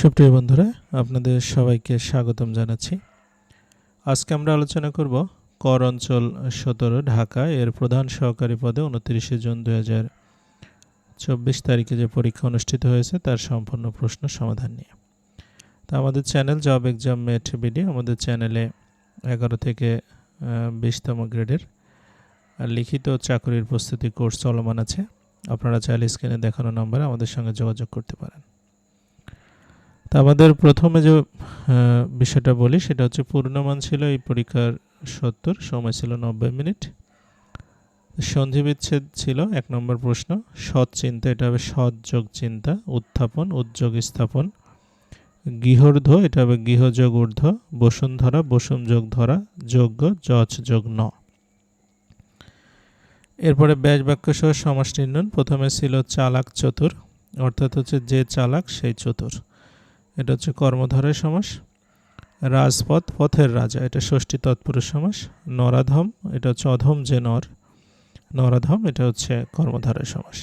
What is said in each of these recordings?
সুপ্রিয় বন্ধুরা, আপনাদের সবাইকে স্বাগতম জানাচ্ছি। আজকে আমরা আলোচনা করব কর অঞ্চল সতেরো, ঢাকা। এর প্রধান সহকারী পদে উনত্রিশে জুন দু হাজার চব্বিশ তারিখে যে পরীক্ষা অনুষ্ঠিত হয়েছে, তার সম্পূর্ণ প্রশ্ন সমাধান নিয়ে। তা আমাদের channel job exam mate B D, আমাদের চ্যানেলে এগারো থেকে বিশতম গ্রেডের লিখিত চাকরির প্রস্তুতি কোর্স চলমান আছে। আপনারা চাইলে স্ক্রিনে দেখানো নম্বরে আমাদের সঙ্গে যোগাযোগ করতে পারেন। তা আমাদের প্রথমে যে বিষয়টা বলি, সেটা হচ্ছে পূর্ণমান ছিল এই পরীক্ষার সত্তর, সময় ছিল নব্বই মিনিট। সন্ধি বিচ্ছেদ ছিল, এক নম্বর প্রশ্ন, সৎ চিন্তা, এটা হবে সৎ যোগ চিন্তা, উত্থাপন, উদ্যোগ স্থাপন। গৃহর্ধ, এটা হবে গৃহযোগ ঊর্ধ্ব, বসুন্ধরা, বসুম যোগ ধরা, যোগ্য, যচ যোগ ন। এরপরে ব্যাস বাক্য সহ সমাস নির্ণয়, প্রথমে ছিল চালাক চতুর, অর্থাৎ হচ্ছে যে চালাক, সেই চতুর। এটা হচ্ছে কর্মধারয় সমাস, রাজপথ পথের রাজা, এটা ষষ্ঠী তৎপুরুষ সমাস, নরাধম, এটা হচ্ছে অধম যে নর, নরাধম, এটা হচ্ছে কর্মধারয় সমাস।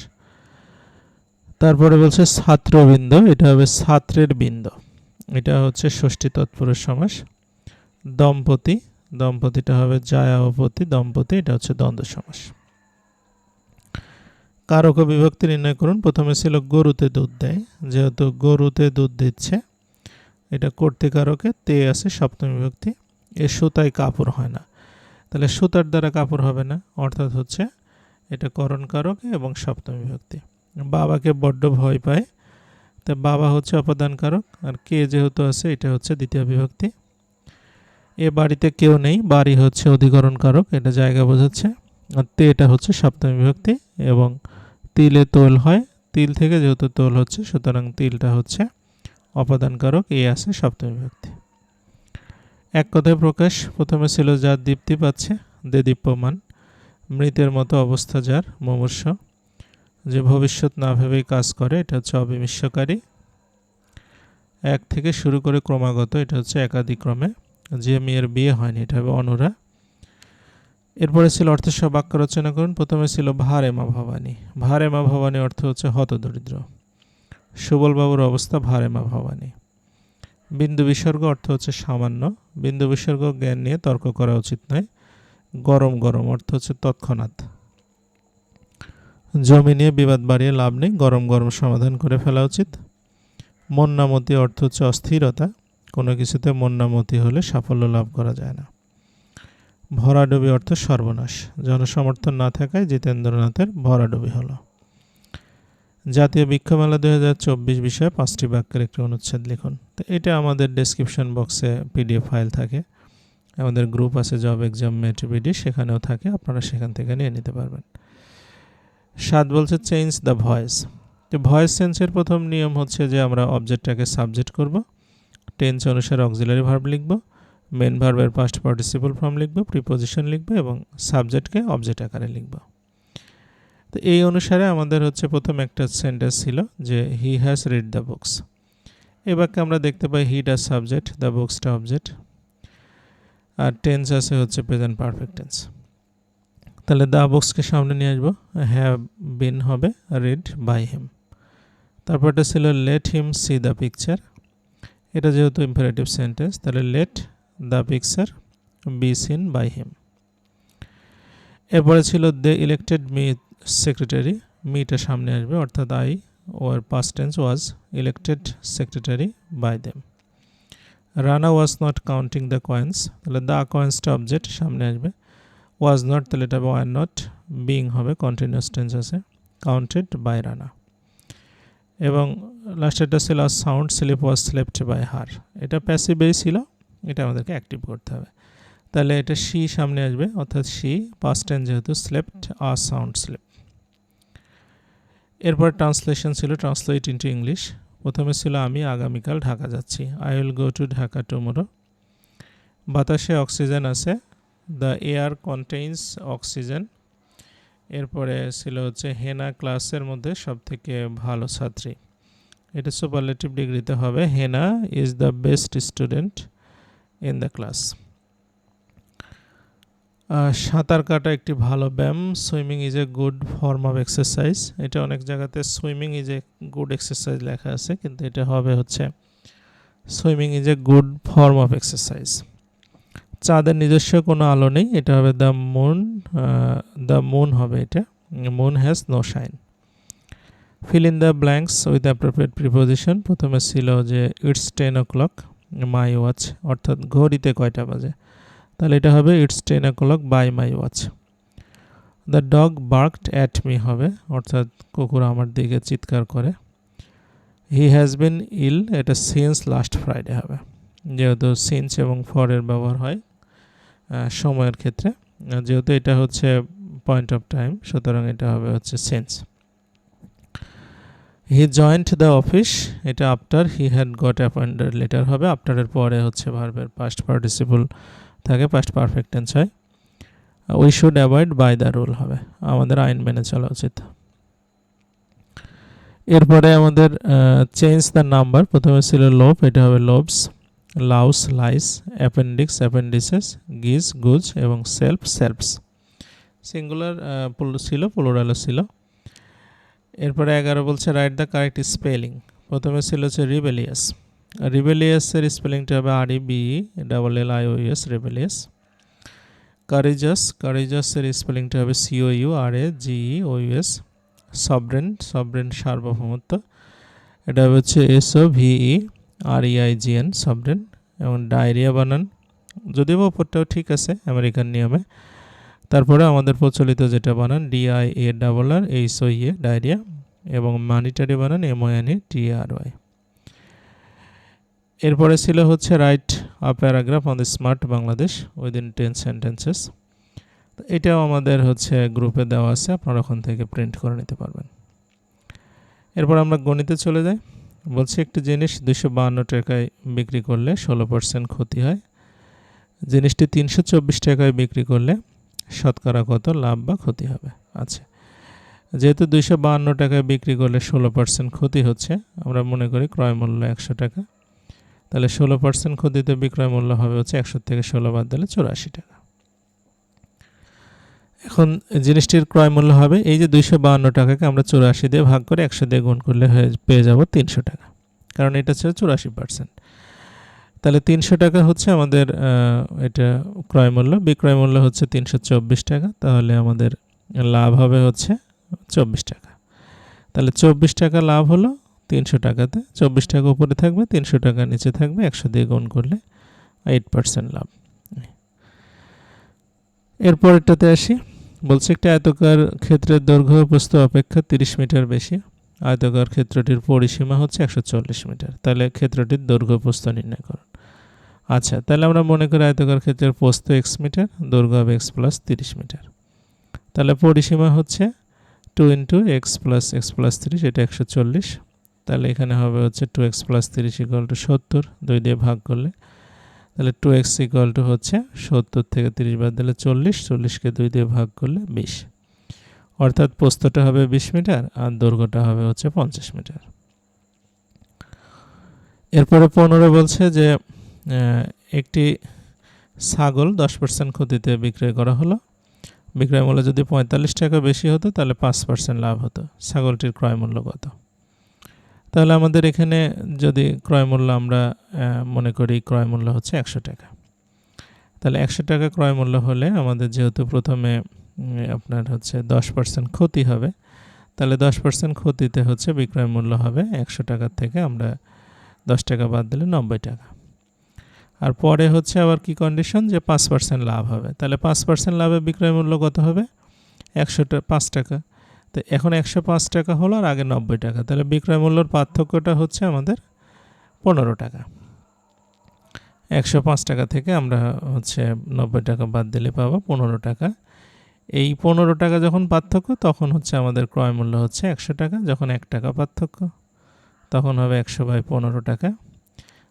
তারপরে বলছে ছাত্রবৃন্দ, এটা হবে ছাত্রের বৃন্দ, এটা হচ্ছে ষষ্ঠী তৎপুরুষ সমাস, দম্পতি, দম্পতিটা হবে জায়াবপতি দম্পতি, এটা হচ্ছে দ্বন্দ্ব সমাস। কারক বিভক্তি নির্ণয় করুন। প্রথমে ছিল গরুতে দুধ দেয়। যেহেতু গরুতে দুধ দিচ্ছে, এটা করতে কারকে তে আছে সপ্তমী বিভক্তি। এ সুতায় কাপড় হয় না। তাহলে সুতার দ্বারা কাপড় হবে না, অর্থাৎ হচ্ছে এটা করণ কারক এবং সপ্তমী বিভক্তি। বাবাকে বড্ড ভয় পায়। তা বাবা হচ্ছে অপদান কারক আর কে যেহেতু আছে, এটা হচ্ছে দ্বিতীয় বিভক্তি। এ বাড়িতে কেউ নেই, বাড়ি হচ্ছে অধিকরণ কারক এটা জায়গা বোঝাচ্ছে। আর তে এটা হচ্ছে সপ্তমী বিভক্তি এবং তিলে তোল হয়। তিল থেকে যেহেতু তোল হচ্ছে, সুতরাং তিলটা হচ্ছে অপাদানকারক, এ আছে সপ্তমী বিভক্তি এক কথায় প্রকাশ, প্রথমে ছিল যার দীপ্তি পাচ্ছে, দে দীপ্যমান। মৃতের মতো অবস্থা যার, মুমূর্ষ। যে ভবিষ্যৎ না ভেবেই কাজ করে, এটা হচ্ছে অবিমিশ্বকারী এক থেকে শুরু করে ক্রমাগত, এটা হচ্ছে একাধিক্রমে যে মেয়ের বিয়ে হয়নি, এটা হবে অনুরা। এরপরে ছিল অর্থের সব বাক্য রচনা করুন। প্রথমে ছিল ভারে মা ভবানী। ভারে মা ভবানী অর্থ হচ্ছে হতদরিদ্র। সুবলবাবুর অবস্থা ভারে মা ভবানী। বিন্দু বিসর্গ অর্থ হচ্ছে সামান্য। বিন্দু বিসর্গ জ্ঞান নিয়ে তর্ক করা উচিত নয়। গরম গরম অর্থ হচ্ছে তৎক্ষণাৎ। জমি নিয়ে বিবাদ বাড়িয়ে লাভ নেই, গরম গরম সমাধান করে ফেলা উচিত। মন্নামতি অর্থ হচ্ছে অস্থিরতা। কোনো কিছুতে মন্নামতি হলে সাফল্য লাভ করা যায় না। ভরাডুবি অর্থ সর্বনাশ। জনসমর্থন না থাকায় জিতেন্দ্রনাথের ভরাডুবি হলো। জাতীয় বৃক্ষমেলা দু হাজার চব্বিশ বিষয়ে পাঁচটি বাক্যের একটি অনুচ্ছেদ লিখুন। তো এটা আমাদের ডেসক্রিপশন বক্সে পিডিএফ ফাইল থাকে। আমাদের গ্রুপ আছে জব এক্সাম মেট সেখানেও থাকে। আপনারা সেখান থেকে নিয়ে নিতে পারবেন। সাত বলছে চেঞ্জ দ্য ভয়েস তো ভয়েস চেঞ্জের প্রথম নিয়ম হচ্ছে যে আমরা অবজেক্টটাকে সাবজেক্ট করব। টেন্স অনুসারে অক্সিলারি ভার্ব লিখব। মেন ভার্বের পাস্ট পার্টিসিপল ফর্ম লিখব প্রিপোজিশন লিখব এবং সাবজেক্টকে অবজেক্ট আকারে লিখব। তো এই অনুসারে আমাদের হচ্ছে প্রথম একটা সেন্টেন্স ছিল যে he has read the books এ বাক্যে আমরা দেখতে পাই হি ডাজ সাবজেক্ট দ্য বুকসটা অবজেক্ট আর টেন্স আছে হচ্ছে প্রেজেন্ট পারফেক্ট টেন্স তাহলে দ্য বুকসকে সামনে নিয়ে আসব। হ্যাভ বিন হবে রিড বাই হিম তারপরটা ছিল let him see the picture এটা যেহেতু ইম্পারেটিভ সেন্টেন্স তাহলে let the picture be seen by him. এরপরে ছিল দে ইলেক্টেড মি সেক্রেটারি, মিটা সামনে আসবে, অর্থাৎ I or past was elected secretary by them Rana was not counting the coins তাহলে দ্য কয়েন্সটা অবজেক্ট সামনে আসবে। ওয়াজ নট তাহলে এটা ওয়ার নট বিং হবে কন্টিনিউয়াস টেন্স আছে কাউন্টেড বাই রানা। এবং লাস্টেরটা ছিল sound sleep was slept by her এটা প্যাসিভেই ছিল এটা আমাদেরকে অ্যাক্টিভ করতে হবে। তাহলে এটা সি সামনে আসবে, অর্থাৎ সি পাস্ট টেন্স যেহেতু স্লেপ্ট আ সাউন্ড স্লেপ এরপর ট্রান্সলেশন ছিল ট্রান্সলেট ইন্টু ইংলিশ প্রথমে ছিল, আমি আগামীকাল ঢাকা যাচ্ছি। I will go to Dhaka tomorrow বাতাসে অক্সিজেন আছে। দ্য এয়ার কন্টেইনস অক্সিজেন এরপরে ছিল হচ্ছে, হেনা ক্লাসের মধ্যে সবথেকে ভালো ছাত্রী। এটা সুপারলেটিভ ডিগ্রিতে হবে। Hena is the best student in the class সাঁতার কাটা একটি ভালো ব্যায়াম। Swimming is a good form of exercise এটা অনেক জায়গাতে swimming is a good exercise লেখা আছে, কিন্তু এটা হবে হচ্ছে swimming is a good form of exercise চাঁদের নিজস্ব কোনো আলো নেই, এটা হবে দ্য মুন দ্য মুন হবে এটা। Moon has no shine fill in the blanks with appropriate preposition প্রথমে ছিল যে it's ten o'clock my watch অর্থাৎ ঘড়িতে কয়টা বাজে? তাহলে এটা হবে it's ten o'clock by my watch the dog barked at me হবে, অর্থাৎ কুকুর আমার দিকে চিৎকার করে। হি হ্যাজ বিন ইল এটা সিন্স লাস্ট ফ্রাইডে হবে। যেহেতু সিন্স এবং ফরের ব্যবহার হয় সময়ের ক্ষেত্রে। যেহেতু এটা হচ্ছে পয়েন্ট অফ টাইম সুতরাং এটা হবে হচ্ছে since he joined the office এটা after he had got appointed letter হবে। আফটারের পরে হচ্ছে ভার্বের পাস্ট পার্টিসিপল থাকে। পাস্ট পারফেক্ট টেন্স হয়। We should avoid by the rule হবে। আমাদের আইন মেনে চলা উচিত। এরপরে আমাদের চেঞ্জ দ্য নাম্বার প্রথমে ছিল লোভ এটা হবে loves louse lice appendix appendices geese goose এবং সেলফ সেলফস সিঙ্গুলার ছিল প্লুরালও ছিল। এরপরে এগারো বলছে রাইট দ্য কারেক্ট স্পেলিং প্রথমে ছিল হচ্ছে রিবেলিয়াস রিবেলিয়াসের স্পেলিংটা হবে R B double L I O U S rebellious courageous কারেজাসের স্পেলিংটা হবে C O U R A G E O U S sovereign sovereign সার্বভৌমত্ব। এটা হচ্ছে S S O V E R E I G N sovereign এবং diarrhoea বানান। যদিও ওপরটাও ঠিক আছে আমেরিকান নিয়মে। তারপরে আমাদের প্রচলিত যেটা বানান D I A double R H O E diarrhoea, এবং মানিটারি বানান M A T R Y এরপরে ছিল হচ্ছে write a paragraph on the smart Bangladesh within ten sentences. এটাও আমাদের হচ্ছে গ্রুপে দেওয়া আছে, আপনারা ওখান থেকে প্রিন্ট করে নিতে পারবেন। এরপর আমরা গণিতে চলে যাই। বলছি একটি জিনিস দুশো বাহান্ন টাকায় বিক্রি করলে ষোলো পার্সেন্ট ক্ষতি হয়। জিনিসটি তিনশো চব্বিশ টাকায় বিক্রি করলে শতকরা কত, লাভ বা ক্ষতি হবে? আচ্ছা যেহেতু দুইশো বাহান্ন টাকায় বিক্রি করলে ষোলো পার্সেন্ট ক্ষতি হচ্ছে, আমরা মনে করি ক্রয় মূল্য একশো টাকা, তাহলে ষোলো পার্সেন্ট ক্ষতিতে বিক্রয় মূল্য হবে হচ্ছে একশো থেকে ষোলো বাদ দিলে চুরাশি টাকা। এখন জিনিসটির ক্রয় মূল্য হবে, এই যে দুইশো বাহান্ন টাকাকে আমরা চুরাশি দিয়ে ভাগ করে একশো দিয়ে গুণ করলে হয়ে, পেয়ে যাব তিনশো টাকা, কারণ এটা ছিল চুরাশি পার্সেন্ট তাহলে তিনশো টাকা হচ্ছে আমাদের এটা ক্রয় মূল্য। বিক্রয় মূল্য হচ্ছে তিনশো চব্বিশ টাকা। তাহলে আমাদের লাভ হবে হচ্ছে চব্বিশ টাকা। তাহলে চব্বিশ টাকা লাভ হলো তিনশো টাকাতে। চব্বিশ টাকা উপরে থাকবে, তিনশো টাকা নিচে থাকবে। একশো দিয়ে গুণ করলে এইট পার্সেন্ট লাভ। এরপরেরটাতে আসি। বলছে একটা আয়তকার ক্ষেত্রের দৈর্ঘ্য প্রস্থ অপেক্ষা তিরিশ মিটার বেশি। আয়তকার ক্ষেত্রটির পরিসীমা হচ্ছে একশো চল্লিশ মিটার। তাহলে ক্ষেত্রটির দৈর্ঘ্য প্রস্থ নির্ণয় করুন আচ্ছা তাহলে আমরা মনে করি আয়তকার ক্ষেত্রের প্রস্থ এক্স মিটার, দৈর্ঘ্য হবে এক্স প্লাস তিরিশ মিটার। তাহলে পরিসীমা হচ্ছে two into x plus x plus তিরিশ, এটা একশো চল্লিশ। তাহলে এখানে হবে হচ্ছে টু এক্স প্লাস তিরিশ ইকুয়াল টু সত্তর, দুই দিয়ে ভাগ করলে। তাহলে টু এক্স ইকুয়াল টু হচ্ছে সত্তর থেকে তিরিশ বাদ দিলে চল্লিশ, চল্লিশকে দুই দিয়ে ভাগ করলে বিশ। অর্থাৎ পোস্তটা হবে বিশ মিটার আর দৈর্ঘ্যটা হবে হচ্ছে পঞ্চাশ মিটার। এরপরে পনেরো বলছে যে একটি ছাগল দশ পার্সেন্ট ক্ষতিতে বিক্রয় করা হলো। বিক্রয় মূল্য যদি পঁয়তাল্লিশ টাকা বেশি হতো, তাহলে পাঁচ পার্সেন্ট লাভ হতো। ছাগলটির ক্রয় মূল্য কত? তাহলে আমাদের এখানে যদি ক্রয় মূল্য আমরা মনে করি ক্রয় মূল্য হচ্ছে একশো টাকা। তাহলে একশো টাকা ক্রয় মূল্য হলে আমাদের যেহেতু প্রথমে আপনার হচ্ছে দশ পার্সেন্ট ক্ষতি হবে, তাহলে দশ পার্সেন্ট ক্ষতিতে হচ্ছে বিক্রয় মূল্য হবে একশো টাকার থেকে আমরা দশ টাকা বাদ দিলে নব্বই টাকা। আর পরে হচ্ছে আবার কি কন্ডিশন যে পাঁচ পার্সেন্ট লাভ হবে। তাহলে পাঁচ পার্সেন্ট লাভে বিক্রয় মূল্য কত হবে? একশো পাঁচ টাকা। তো এখন একশো পাঁচ টাকা হলো আর আগে নব্বই টাকা। তাহলে বিক্রয় মূল্যর পার্থক্যটা হচ্ছে আমাদের পনেরো টাকা। একশো পাঁচ টাকা থেকে আমরা হচ্ছে নব্বই টাকা বাদ দিলে পাবো পনেরো টাকা। এই পনেরো টাকা যখন পার্থক্য, তখন হচ্ছে আমাদের ক্রয় মূল্য হচ্ছে একশো টাকা। যখন এক টাকা পার্থক্য, তখন হবে একশো বাই পনেরো টাকা।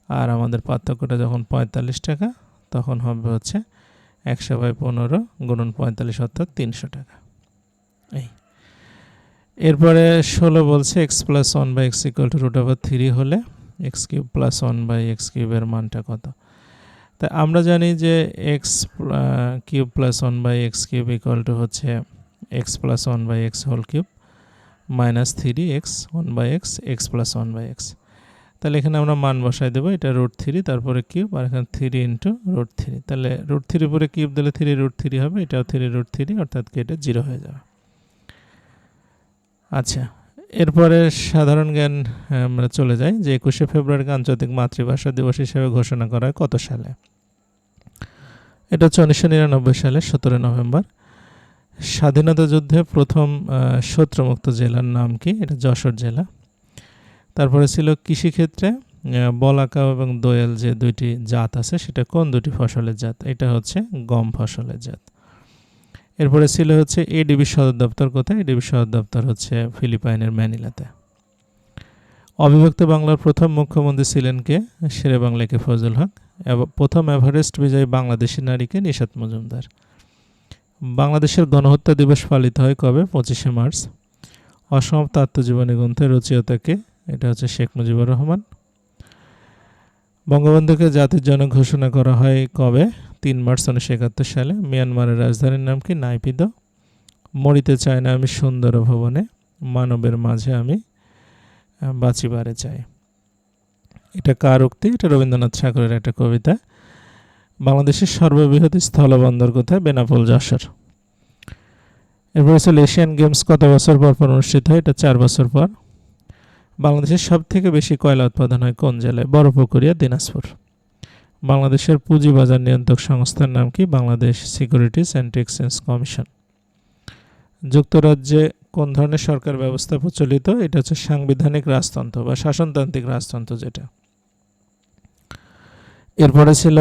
আর আমাদের পার্থক্যটা যখন পঁয়তাল্লিশ টাকা, তখন হবে হচ্ছে একশো বাই পনেরো গুণন পঁয়তাল্লিশ অর্থাৎ তিনশো টাকা। এই। এরপরে ষোলো বলছে x plus one by x equal to root over three হলে x cube plus one by x কিউবের মানটা কত? তা আমরা জানি যে x cube plus one by x cube equal to হচ্ছে x plus one by x whole cube minus three x one by x x plus one by x তাহলে এখানে আমরা মান বসাই দেবো এটা রুট থ্রি তারপরে কিউব আর এখানে থ্রি ইন্টু রুট থ্রি তাহলে রুট থ্রি পরে কিউব দিলে থ্রি রুট থ্রি হবে এটাও থ্রি রুট থ্রি অর্থাৎ কি এটা জিরো হয়ে যাবে। আচ্ছা এরপরে সাধারণ জ্ঞান আহ, আমরা চলে যাই যে একুশে ফেব্রুয়ারিকে আন্তর্জাতিক মাতৃভাষা দিবস হিসেবে ঘোষণা করা হয় কত সালে? এটা হচ্ছে উনিশশো নিরানব্বই সালে সতেরো নভেম্বর। স্বাধীনতা যুদ্ধে প্রথম শত্রুমুক্ত জেলার নাম কি? এটা যশোর জেলা। তারপরে ছিল কৃষিক্ষেত্রে বলাকা এবং দোয়েল যে দুইটি জাত আছে, সেটা কোন দুটি ফসলের জাত? এটা হচ্ছে গম ফসলের জাত। এরপরে ছিল হচ্ছে এডিবি সদর দপ্তর কোথায়? এডিবি সদর দপ্তর হচ্ছে ফিলিপাইনের ম্যানিলাতে। অবিভক্ত বাংলার প্রথম মুখ্যমন্ত্রী ছিলেন কে? শেরে বাংলাকে ফজল হক। প্রথম এভারেস্ট বিজয়ী বাংলাদেশি নারীকে নিশাত মজুমদার। বাংলাদেশের গণহত্যা দিবস পালিত হয় কবে? পঁচিশে মার্চ। অসমাপ্ত আত্মজীবনী গ্রন্থের রচয়িতাকে এটা হচ্ছে শেখ মুজিবুর রহমান। বঙ্গবন্ধুকে জাতির জনক ঘোষণা করা হয় কবে? তিন মার্চ উনিশশো একাত্তর সালে। মিয়ানমারের রাজধানীর নাম কি? নাইপিদ। মরিতে চাই না আমি সুন্দর ভবনে, মানবের মাঝে আমি বাঁচিবারে চাই। এটা কার উক্তি? এটা রবীন্দ্রনাথ ঠাকুরের একটা কবিতা। বাংলাদেশের সর্ববৃহৎ স্থলবন্দর কোথায়? বেনাপোল, যশোর। এরপর এশিয়ান গেমস কত বছর পর পর অনুষ্ঠিত হয়? এটা চার বছর পর। বাংলাদেশের সব থেকে বেশি কয়লা উৎপাদন হয় কোন জেলায়? বড়পুকুরিয়া দিনাজপুর। বাংলাদেশের পুঁজিবাজার নিয়ন্ত্রক সংস্থার নাম কি? Bangladesh securities and exchange commission. যুক্তরাজ্যে কোন ধরনের সরকার ব্যবস্থা প্রচলিত? এটা হচ্ছে সাংবিধানিক রাজতন্ত্র বা শাসনতান্ত্রিক রাজতন্ত্র যেটা। এরপরে ছিল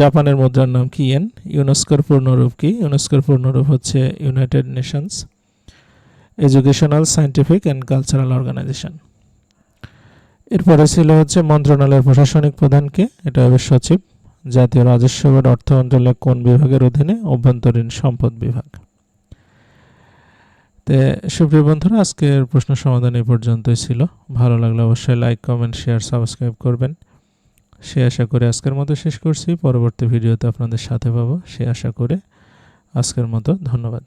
জাপানের মুদ্রার নাম কি? ইয়েন। ইউনেস্কোর পূর্ণরূপ কি? ইউনেস্কোর পূর্ণরূপ হচ্ছে united nations educational scientific and cultural organisation. এরপরে ছিল হচ্ছে মন্ত্রণালয়ের প্রশাসনিক প্রধানকে, এটা হবে সচিব, জাতীয় রাজস্ব বোর্ড, অর্থ মন্ত্রণালয় কোন বিভাগের অধীনে? অভ্যন্তরীণ সম্পদ বিভাগ। তে সুপ্রিয় বন্ধুরা, আজকের প্রশ্ন সমাধান এই পর্যন্তই ছিল। ভালো লাগলে অবশ্যই লাইক, কমেন্ট, শেয়ার, সাবস্ক্রাইব করবেন। সে আশা করে আজকের মতো শেষ করছি। পরবর্তী ভিডিওতে আপনাদের সাথে পাবো, সে আশা করে আজকের মতো ধন্যবাদ।